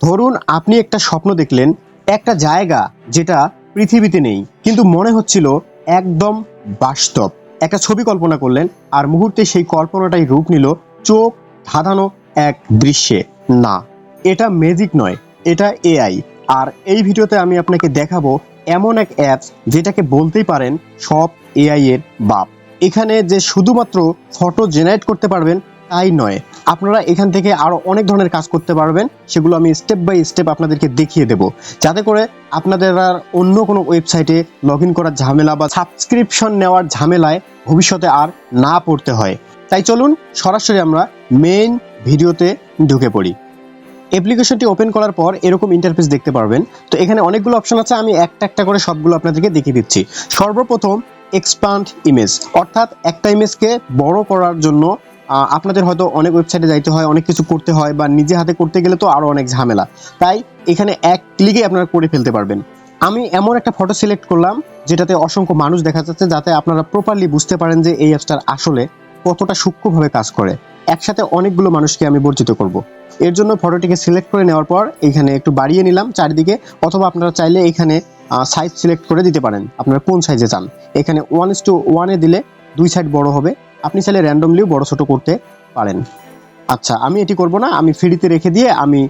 ধরুন আপনি একটা স্বপ্ন দেখলেন, একটা জায়গা যেটা পৃথিবীতে নেই, কিন্তু মনে হচ্ছিল একদম বাস্তব। একটা ছবি কল্পনা করলেন, আর মুহূর্তে সেই কল্পনাটাই রূপ নিল চোখ ধাঁধানো এক দৃশ্যে। না, এটা ম্যাজিক নয়, এটা এআই আর এই ভিডিওতে আমি আপনাকে দেখাবো এমন এক অ্যাপস যেটাকে বলতেই পারেন সব এআই এর বাপ। এখানে যে শুধুমাত্র ফটো জেনারেট করতে পারবেন তাই নয়। আপনারা এখান থেকে আরও অনেক ধরনের কাজ করতে পারবেন, সেগুলো আমি স্টেপ বাই স্টেপ আপনাদেরকে দেখিয়ে দেব। যাতে করে আপনাদের আর অন্য কোনো ওয়েবসাইটে লগ করার ঝামেলা বা সাবস্ক্রিপশন নেওয়ার ঝামেলায় ভবিষ্যতে আর না পড়তে হয়। তাই চলুন, সরাসরি আমরা মেইন ভিডিওতে ঢুকে পড়ি। অ্যাপ্লিকেশনটি ওপেন করার পর এরকম ইন্টারফেস দেখতে পারবেন। তো এখানে অনেকগুলো অপশন আছে, আমি একটা একটা করে সবগুলো আপনাদেরকে দেখিয়ে দিচ্ছি। সর্বপ্রথম এক্সপান্ড ইমেজ অর্থাৎ একটা ইমেজকে বড় করার জন্য আপনাদের হয়তো অনেক ওয়েবসাইটে যাইতে হয়, অনেক কিছু করতে হয় বা নিজে হাতে করতে গেলে তো আরও অনেক ঝামেলা। তাই এখানে এক ক্লিকে আপনারা করে ফেলতে পারবেন। আমি এমন একটা ফটো সিলেক্ট করলাম, যেটাতে অসংখ্য মানুষ দেখা যাচ্ছে যাতে আপনারা প্রপারলি বুঝতে পারেন যে এই অ্যাপসটার আসলে কতটা সূক্ষ্মভাবে কাজ করে। একসাথে অনেকগুলো মানুষকে আমি বর্জিত করব। এর জন্য ফটোটিকে সিলেক্ট করে নেওয়ার পর এখানে একটু বাড়িয়ে নিলাম চারিদিকে, অথবা আপনারা চাইলে এখানে সাইজ সিলেক্ট করে দিতে পারেন। আপনারা কোন সাইজে চান? এখানে ওয়ান ইস টু ওয়ানে দিলে দুই সাইড বড় হবে। আপনি চাইলে র্যান্ডমলিও বড় ছোট করতে পারেন। আচ্ছা আমি এটি করব না, আমি ফ্রিতে রেখে দিয়ে আমি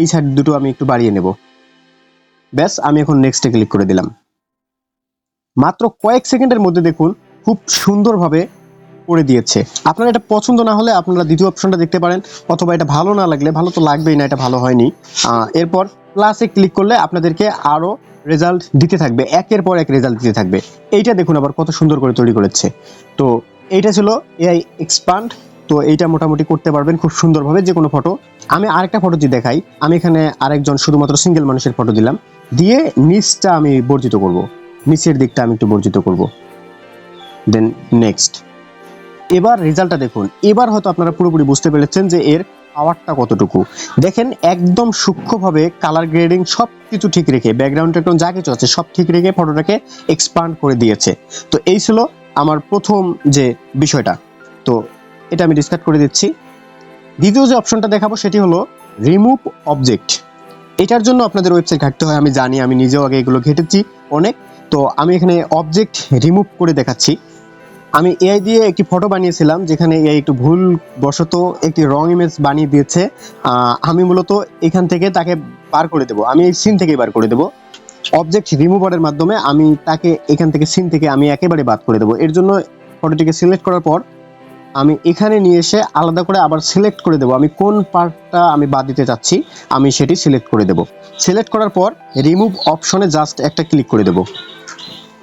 এই সাইড দুটো আমি একটু বাড়িয়ে নেব। ব্যাস, আমি এখন নেক্সটে ক্লিক করে দিলাম। মাত্র কয়েক সেকেন্ডের মধ্যে দেখুন, খুব সুন্দরভাবে করে দিয়েছে। আপনার এটা পছন্দ না হলে আপনারা দ্বিতীয় অপশনটা দেখতে পারেন, অথবা এটা ভালো না লাগলে, ভালো তো লাগবেই না, এটা ভালো হয়নি। এরপর প্লাসে ক্লিক করলে আপনাদেরকে আরও রেজাল্ট দিতে থাকবে, একের পর এক রেজাল্ট দিতে থাকবে। এইটা দেখুন আবার কত সুন্দর করে তৈরি করেছে। তো এইটা ছিল এআই এক্সপান্ড তো এইটা মোটামুটি করতে পারবেন খুব সুন্দরভাবে যে কোনো ফটো আমি আরেকটা ফটো যদি দেখাই, আমি এখানে আরেকজন শুধুমাত্র সিঙ্গেল মানুষের ফটো দিলাম। দিয়ে নিচটা আমি বর্জিত করব। নিচের দিকটা আমি একটু বর্জিত করব। দেন নেক্সট এবার রেজাল্টটা দেখুন। এবার হয়তো আপনারা পুরোপুরি বুঝতে পেরেছেন যে এর পাওয়ারটা কতটুকু। দেখেন একদম সূক্ষ্মভাবে কালার গ্রেডিং সব কিছু ঠিক রেখে ব্যাকগ্রাউন্ড ট্যাকগ্রাউন্ড যা কিছু আছে সব ঠিক রেখে ফটোটাকে এক্সপান্ড করে দিয়েছে। তো এই ছিল আমার প্রথম যে বিষয়টা। তো এটা আমি ডিসকাট করে দিচ্ছি। দ্বিতীয় যে অপশনটা দেখাবো সেটি হলো রিমুভ অবজেক্ট এটার জন্য আপনাদের ওয়েবসাইট ঘাটতে হয়, আমি জানি, আমি নিজেও আগে এগুলো ঘেটেছি অনেক। তো আমি এখানে অবজেক্ট রিমুভ করে দেখাচ্ছি। আমি এআই দিয়ে একটি ফটো বানিয়েছিলাম, যেখানে এআই একটু ভুল বশত একটি রং ইমেজ বানিয়ে দিয়েছে। আমি মূলত এখান থেকে তাকে বার করে দেবো। আমি এই সিন থেকে বার করে দেবো। অবজেক্ট রিমুভারের মাধ্যমে আমি তাকে এখান থেকে সিন থেকে আমি একেবারে বাদ করে দেবো। এর জন্য ফটোটিকে সিলেক্ট করার পর আমি এখানে নিয়ে এসে আলাদা করে আবার সিলেক্ট করে দেবো। আমি কোন পার্টটা আমি বাদ দিতে চাচ্ছি, আমি সেটি সিলেক্ট করে দেবো। সিলেক্ট করার পর রিমুভ অপশনে জাস্ট একটা ক্লিক করে দেবো।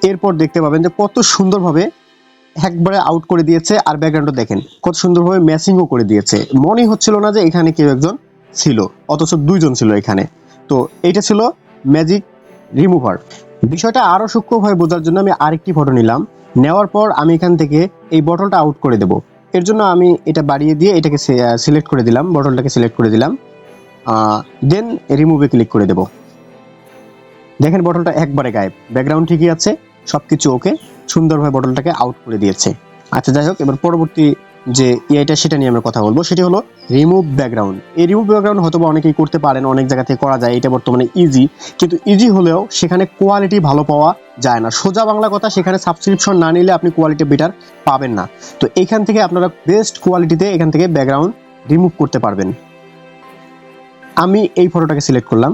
এরপর দেখতে পাবেন যে কত সুন্দরভাবে একবারে আউট করে দিয়েছে আর ব্যাকগ্রাউন্ডটা দেখেন, কত সুন্দরভাবে ম্যাচিংও করে দিয়েছে। মনেই হচ্ছিল না যে এখানে কেউ একজন ছিল, অথচ দুইজন ছিল এখানে। তো এইটা ছিল ম্যাজিক রিমুভার। বিষয়টা আরও সূক্ষ্মভাবে বোঝার জন্য আমি আরেকটি ফটো নিলাম। নেওয়ার পর আমি এখান থেকে এই বটলটা আউট করে দেব। এর জন্য আমি এটা বাড়িয়ে দিয়ে এটাকে সিলেক্ট করে দিলাম বটলটাকে সিলেক্ট করে দিলাম। দেন রিমুভে ক্লিক করে দেব। দেখেন বটলটা একবারে গায়েব। ব্যাকগ্রাউন্ড ঠিকই আছে, সবকিছু ওকে সুন্দরভাবে বটলটাকে আউট করে দিয়েছে। আচ্ছা যাই হোক, এবার পরবর্তী যে এআইটা সেটা নিয়ে আমরা কথা বলব, সেটি হলো রিমুভ ব্যাকগ্রাউন্ড এই রিমুভ ব্যাকগ্রাউন্ড হয়তো অনেকেই করতে পারেন, অনেক জায়গা থেকে করা যায়, এটা বর্তমানে ইজি কিন্তু ইজি হলেও সেখানে কোয়ালিটি ভালো পাওয়া যায় না। সোজা বাংলা কথা, সেখানে সাবস্ক্রিপশন না নিলে আপনি কোয়ালিটি বেটার পাবেন না। তো এখান থেকে আপনারা বেস্ট কোয়ালিটিতে এখান থেকে ব্যাকগ্রাউন্ড রিমুভ করতে পারবেন। আমি এই ফটোটাকে সিলেক্ট করলাম,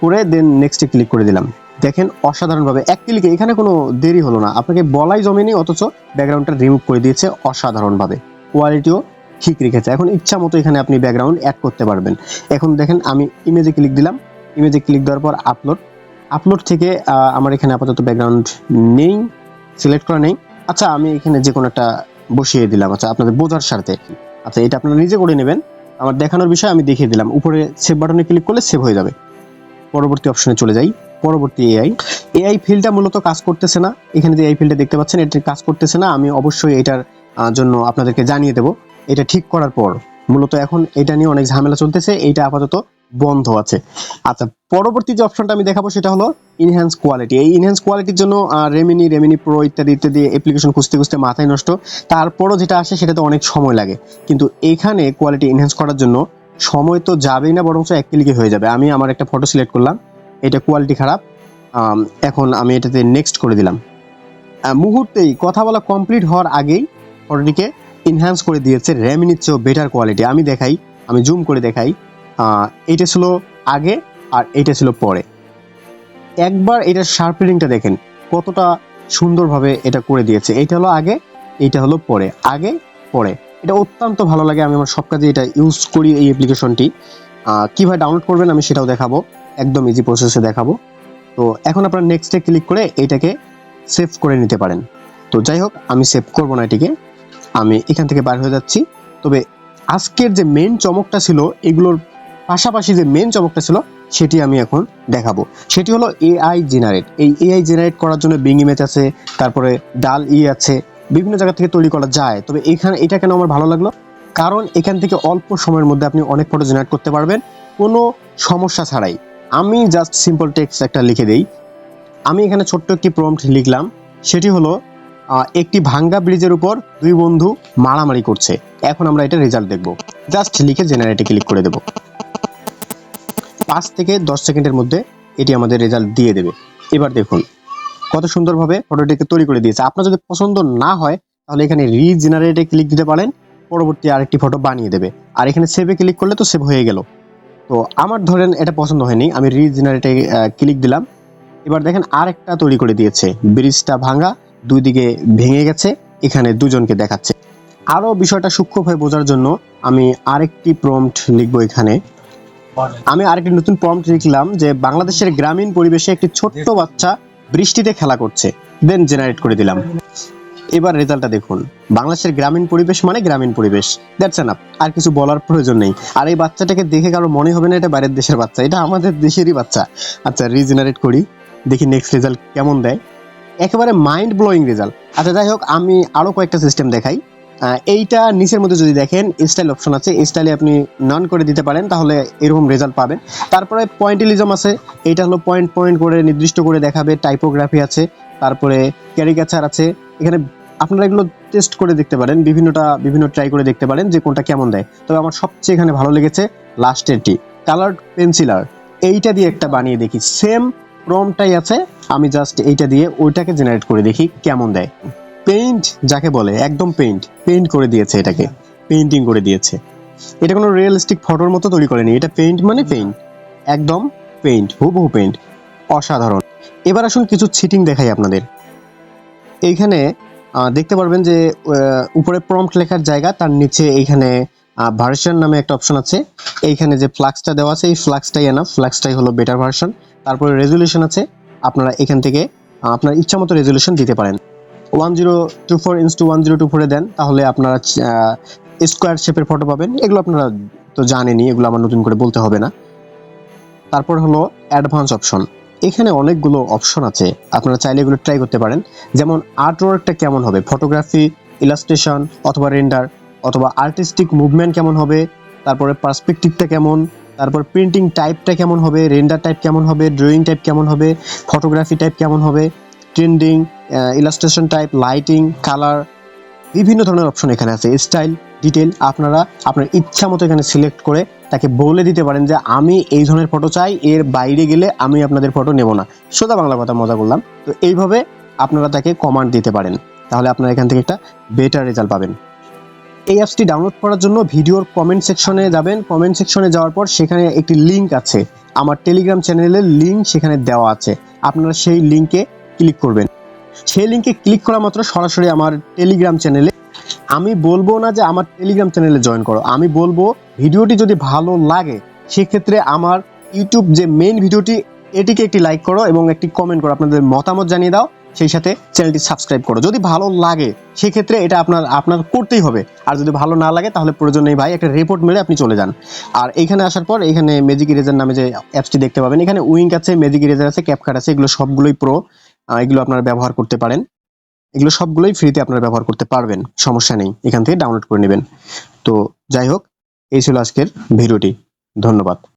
করে দেন নেক্সটে ক্লিক করে দিলাম। দেখেন অসাধারণভাবে। এক ক্লিকে এখানে কোনো দেরি হলো না। আপনাকে বলাই জমেনি, অথচ ব্যাকগ্রাউন্ডটা রিমুভ করে দিয়েছে অসাধারণভাবে। কোয়ালিটিও ঠিক রেখেছে। এখন ইচ্ছা মতো এখানে আপনি ব্যাকগ্রাউন্ড অ্যাড করতে পারবেন। এখন দেখেন আমি ইমেজে ক্লিক দিলাম। ইমেজে ক্লিক দেওয়ার পর আপলোড আপলোড থেকে আমার এখানে আপাতত ব্যাকগ্রাউন্ড নেই সিলেক্ট করা নেই। আচ্ছা আমি এখানে যে কোনো একটা বসিয়ে দিলাম। আচ্ছা আপনাদের বোঝার স্বার্থে। আচ্ছা এটা আপনারা নিজে করে নেবেন। আমার দেখানোর বিষয় আমি দেখিয়ে দিলাম। উপরে সেভ বাটনে ক্লিক করলে সেভ হয়ে যাবে। পরবর্তী অপশনে চলে যাই। পরবর্তী এআই এআই ফিল্ডটা মূলত কাজ করতেছে না। এখানে যে এই ফিল্ডটা দেখতে পাচ্ছেন, এটা কাজ করতেছে না। আমি অবশ্যই এটার জন্য আপনাদেরকে জানিয়ে দেব। এটা ঠিক করার পর মূলত এখন এটা নিয়ে অনেক ঝামেলা চলতেছে। এইটা আপাতত বন্ধ আছে। আচ্ছা পরবর্তী যে অপশনটা আমি দেখাবো সেটা হলো ইনহ্যান্স কোয়ালিটি এই ইনহ্যান্স কোয়ালিটির জন্য রেমিনি রেমিনি প্রো ইত্যাদি ইত্যাদি অ্যাপ্লিকেশন খুঁজতে খুঁজতে মাথায় নষ্ট। তারপরও যেটা আসে সেটাতে অনেক সময় লাগে। কিন্তু এখানে কোয়ালিটি ইনহ্যান্স করার জন্য সময় তো যাবেই না, বরঞ্চ এক ক্লিকে হয়ে যাবে। আমি আমার একটা ফটো সিলেক্ট করলাম। এটা কোয়ালিটি খারাপ। এখন আমি এটাতে নেক্সট করে দিলাম। মুহূর্তেই কথা বলা কমপ্লিট হওয়ার আগেই ফটোটিকে ইনহ্যান্স করে দিয়েছে র্যামিনির চেয়েও বেটার কোয়ালিটি আমি দেখাই, আমি জুম করে দেখাই। এটা ছিল আগে আর এটা ছিল পরে। একবার এটার শার্পেনিংটা দেখেন, কতটা সুন্দরভাবে এটা করে দিয়েছে। এটা হলো আগে, এটা হলো পরে। আগে, পরে। এটা অত্যন্ত ভালো লাগে। আমি আমার সব কাজে এটা ইউজ করি এই অ্যাপ্লিকেশনটি কীভাবে ডাউনলোড করবেন আমি সেটাও দেখাবো। একদম ইজি প্রসেসে দেখাবো। তো এখন আপনারা নেক্সটে ক্লিক করে এইটাকে সেভ করে নিতে পারেন। তো যাই হোক, আমি সেভ করব না এটিকে। আমি এখান থেকে বার হয়ে যাচ্ছি। তবে আজকের যে মেন চমকটা ছিল, এগুলোর পাশাপাশি যে মেন চমকটা ছিল, সেটি আমি এখন দেখাবো। সেটি হলো এআই জেনারেট এই এআই জেনারেট করার জন্য বিং ইমেজ আছে, তারপরে ডাল ই আছে, বিভিন্ন জায়গা থেকে তৈরি করা যায়। তবে এখানে এটা কেন আমার ভালো লাগল? কারণ এখান থেকে অল্প সময়ের মধ্যে আপনি অনেক ফটো জেনারেট করতে পারবেন। কোনো সমস্যা ছাড়াই। আমি জাস্ট সিম্পল টেক্সট একটা লিখে দেই। আমি এখানে ছোট্ট একটি প্রম্পট লিখলাম। সেটি হলো একটি ভাঙ্গা ব্রিজের উপর দুই বন্ধু মারামারি করছে। এখন আমরা এটা রেজাল্ট দেখব। জাস্ট লিখে জেনারেটে ক্লিক করে দেব। পাঁচ থেকে দশ সেকেন্ডের মধ্যে এটি আমাদের রেজাল্ট দিয়ে দেবে। এবার দেখুন, কত সুন্দরভাবে ফটোটিকে তৈরি করে দিয়েছে। আপনার যদি পছন্দ না হয়, তাহলে এখানে রিজেনারেটে ক্লিক দিতে পারেন। পরবর্তী আরেকটি ফটো বানিয়ে দেবে। আর এখানে সেভে ক্লিক করলে তো সেভ হয়ে গেল। তো আমার ধরেন এটা পছন্দ হয়নি, আমি রিজেনারেটে ক্লিক দিলাম। এবার দেখেন আরেকটা তৈরি করে দিয়েছে। ব্রিজটা ভাঙা দুই দিকে ভেঙে গেছে, এখানে দুজনকে দেখাচ্ছে। আরও বিষয়টা সূক্ষ্মভাবে বোঝার জন্য আমি আরেকটি প্রম্পট লিখব এখানে। আমি আরেকটি নতুন প্রম্পট লিখলাম যে বাংলাদেশের গ্রামীণ পরিবেশে একটি ছোট্ট বাচ্চা বৃষ্টিতে খেলা করছে দেন জেনারেট করে দিলাম। এবার রেজাল্টটা দেখুন। বাংলাদেশের গ্রামীণ পরিবেশ মানে গ্রামীণ পরিবেশ। দ্যাটস এনাফ আর কিছু বলার প্রয়োজন নেই। আর এই বাচ্চাটাকে দেখে কারও মনে হবে না এটা বাইরের দেশের বাচ্চা, এটা আমাদের দেশেরই বাচ্চা। আচ্ছা রিজেনারেট করি। দেখি নেক্সট রেজাল্ট কেমন দেয়। একেবারে মাইন্ড ব্লোয়িং রেজাল্ট আচ্ছা যাই হোক, আমি আরও কয়েকটা সিস্টেম দেখাই। এইটা নিচের মধ্যে যদি দেখেন স্টাইল অপশন আছে। স্টাইলে আপনি নন করে দিতে পারেন, তাহলে এরকম রেজাল্ট পাবেন। তারপরে পয়েন্টিলিজম আছে। এইটা হলো পয়েন্ট পয়েন্ট করে নির্দিষ্ট করে দেখাবে। টাইপোগ্রাফি আছে। তারপরে ক্যারিকাচার আছে। এখানে আপনারা এগুলো টেস্ট করে দেখতে পারেন, বিভিন্নটা, বিভিন্ন ট্রাই করে দেখতে পারেন যে কোনটা কেমন দেয়। তবে আমার সবচেয়ে এখানে ভালো লেগেছে লাস্টেরটি কালার পেন্সিলার এইটা দিয়ে একটা বানিয়ে দেখি। সেম প্রমটাই আছে, আমি জাস্ট এইটা দিয়ে ওইটাকে জেনারেট করে দেখি কেমন দেয়। পেইন্ট যাকে বলে, একদম পেইন্ট পেইন্ট করে দিয়েছে এটাকে পেইন্টিং করে দিয়েছে। এটা কোনো রিয়েলিস্টিক ফটোর মতো তৈরি করেনি, এটা পেইন্ট মানে পেইন্ট একদম পেইন্ট হুবহু পেইন্ট অসাধারণ। এবার আসুন কিছু ছিটিং দেখাই আপনাদের। এইখানে দেখতে পারবেন যে উপরে প্রম্পট লেখার জায়গা, তার নিচে এইখানে ভার্সন নামে একটা অপশন আছে। এইখানে যে ফ্লাক্সটা দেওয়া আছে, এই ফ্লাক্সটাই এনা ফ্লাক্সটাই হলো বেটার ভার্সন তারপরে রেজলিউশন আছে, আপনারা এখান থেকে আপনার ইচ্ছা মতো রেজলিউশন দিতে পারেন। One zero two four into one zero two ফোরে দেন, তাহলে আপনারা স্কোয়ার শেপের ফটো পাবেন। এগুলো আপনারা তো জানেনই, এগুলো আমার নতুন করে বলতে হবে না। তারপর হলো অ্যাডভান্স অপশন এখানে অনেকগুলো অপশন আছে। আপনারা চাইলে এগুলো ট্রাই করতে পারেন। যেমন আর্টওয়ার্কটা কেমন হবে? ফটোগ্রাফি ইলাস্ট্রেশন অথবা রেন্ডার অথবা আর্টিস্টিক মুভমেন্ট কেমন হবে? তারপরে পার্সপেক্টিভটা কেমন? তারপর প্রিন্টিং টাইপটা কেমন হবে? রেন্ডার টাইপ কেমন হবে? ড্রয়িং টাইপ কেমন হবে? ফটোগ্রাফি টাইপ কেমন হবে? Trending illustration type lighting colour বিভিন্ন ধরনের অপশন এখানে আছে। স্টাইল ডিটেল আপনারা আপনার ইচ্ছা মতো এখানে সিলেক্ট করে তাকে বলে দিতে পারেন যে আমি এই ধরনের ফটো চাই, এর বাইরে গেলে আমি আপনাদের ফটো নেব না। সোজা বাংলা কথা মজা করলাম তো এইভাবে আপনারা তাকে কমান্ড দিতে পারেন। তাহলে আপনারা এখান থেকে একটা বেটার রেজাল্ট পাবেন। এই অ্যাপসটি ডাউনলোড করার জন্য ভিডিওর কমেন্ট সেকশনে যাবেন। কমেন্ট সেকশনে যাওয়ার পর সেখানে একটি লিংক আছে। আমার টেলিগ্রাম চ্যানেলের লিংক সেখানে দেওয়া আছে। আপনারা সেই লিংকে ক্লিক করবেন। সেই লিংকে ক্লিক করা মাত্র সরাসরি আমার টেলিগ্রাম চ্যানেলে আমি বলব না যে আমার টেলিগ্রাম চ্যানেলে জয়েন করো। আমি বলব ভিডিওটি যদি ভালো লাগে, সেক্ষেত্রে আমার ইউটিউব যে মেইন ভিডিওটি, এটিকে একটি লাইক করো এবং একটি কমেন্ট করো। আপনাদের মতামত জানিয়ে দাও, সেই সাথে চ্যানেলটি সাবস্ক্রাইব করো। যদি ভালো লাগে, সেক্ষেত্রে এটা আপনার আপনার করতেই হবে। আর যদি ভালো না লাগে, তাহলে প্রয়োজন নেই ভাই, একটা রিপোর্ট মেরে আপনি চলে যান। আর এইখানে আসার পর, এখানে ম্যাজিক ইরেজার নামে যে অ্যাপসটি দেখতে পাবেন, এখানে উইঙ্ক আছে ম্যাজিক ইরেজার আছে ক্যাপকাট আছে, এগুলো সবগুলোই প্রো এগুলো আপনারা ব্যবহার করতে পারেন। এগুলো সবগুলোই ফ্রিতে আপনারা ব্যবহার করতে পারবেন, সমস্যা নেই, এখান থেকে ডাউনলোড করে নেবেন। তো যাই হোক, এই ছিল আজকের ভিডিওটি, ধন্যবাদ।